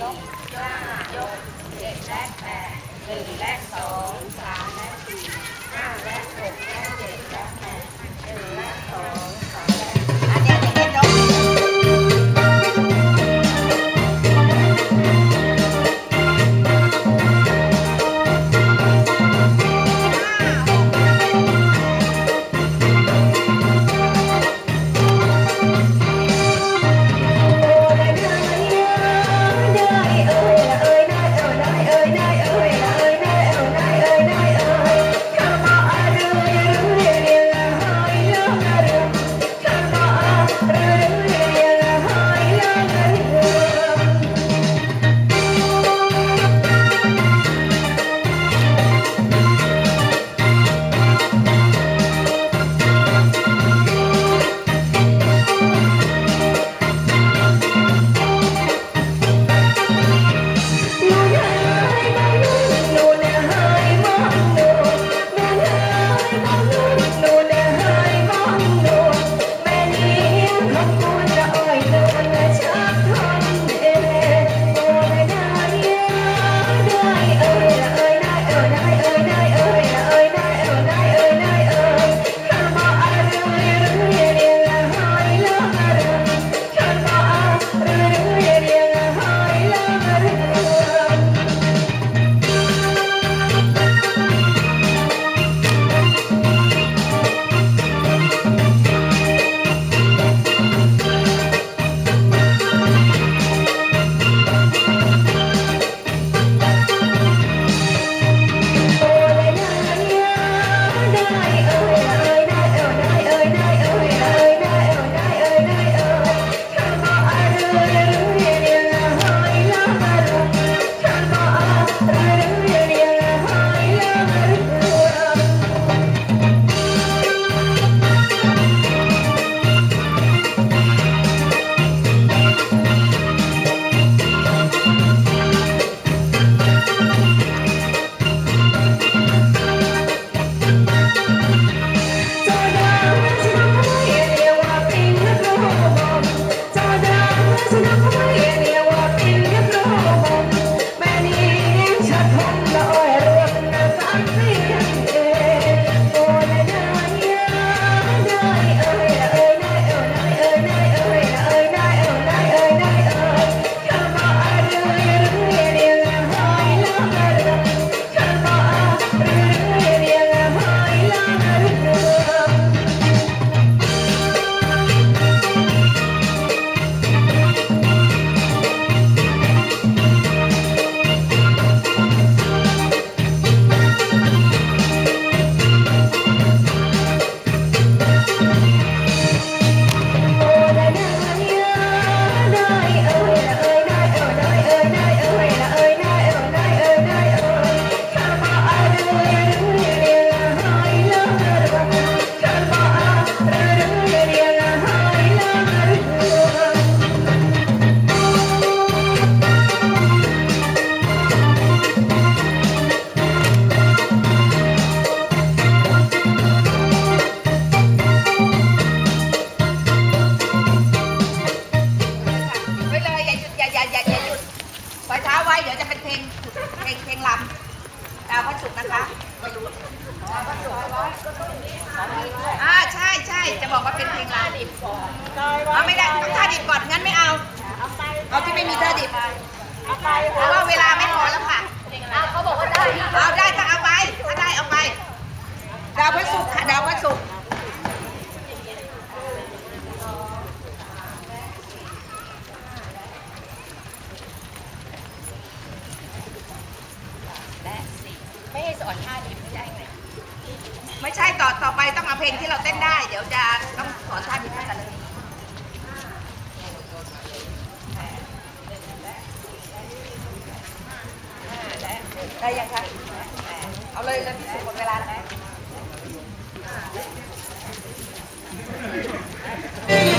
ยกห้ายกเจ็ดและแปดหนึ่งและสองสามและสี่ห้าและหกและเจ็ด อ่าใช่ใช่จะบอกว่าเป็นเพลงลำเอาไม่ได้ต้องท่าดิบก่อนงั้นไม่เอา เอาที่ไม่มีท่าดิบเพราะว่าเวลาไม่พอแล้วค่ะเขาบอกว่าได้เอาได้ก็เอาไปถ้าได้เอาไปดาวพระศุกร์ค่ะดาวพระศุกร์ไม่ให้สอนท่าดิบ ไม่ใช่ต่อต่อไปต้องเอาเพลงที่เราเต้นได้ เดี๋ยวจะต้องสอนท่าดิบให้กันเลยได้ยังคะเอาเลยเลยพี่สุหมดเวลาแล้ว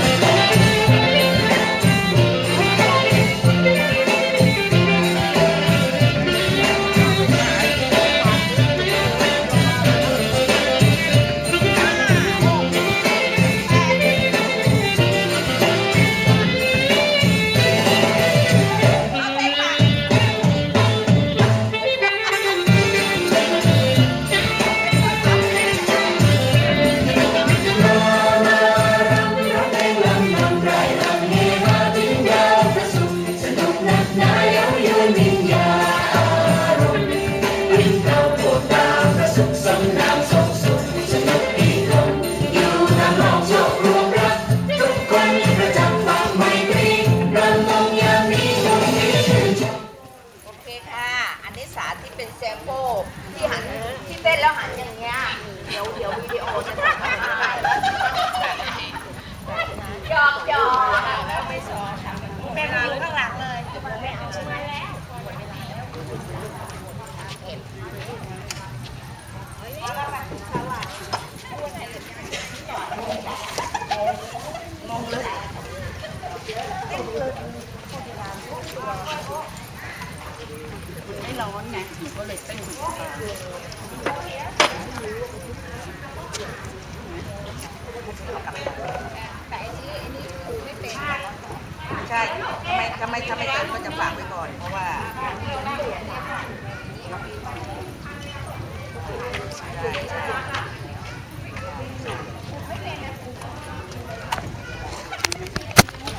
อย่างเงี้ยเดี๋ยวเดี๋ยววิดีโอจะถ่ายให้หยอกหยอกไม่สอนเป็นอยู่ข้างหลังเลยไม่ร้อนไงก็เลยเป็นแต่ อนไอ้นี่ครูไม่เป็นใช่ทำไมทำไมทำไมเติมก็จะฝากไว้ก่อน เพราะว่าใช่ใช่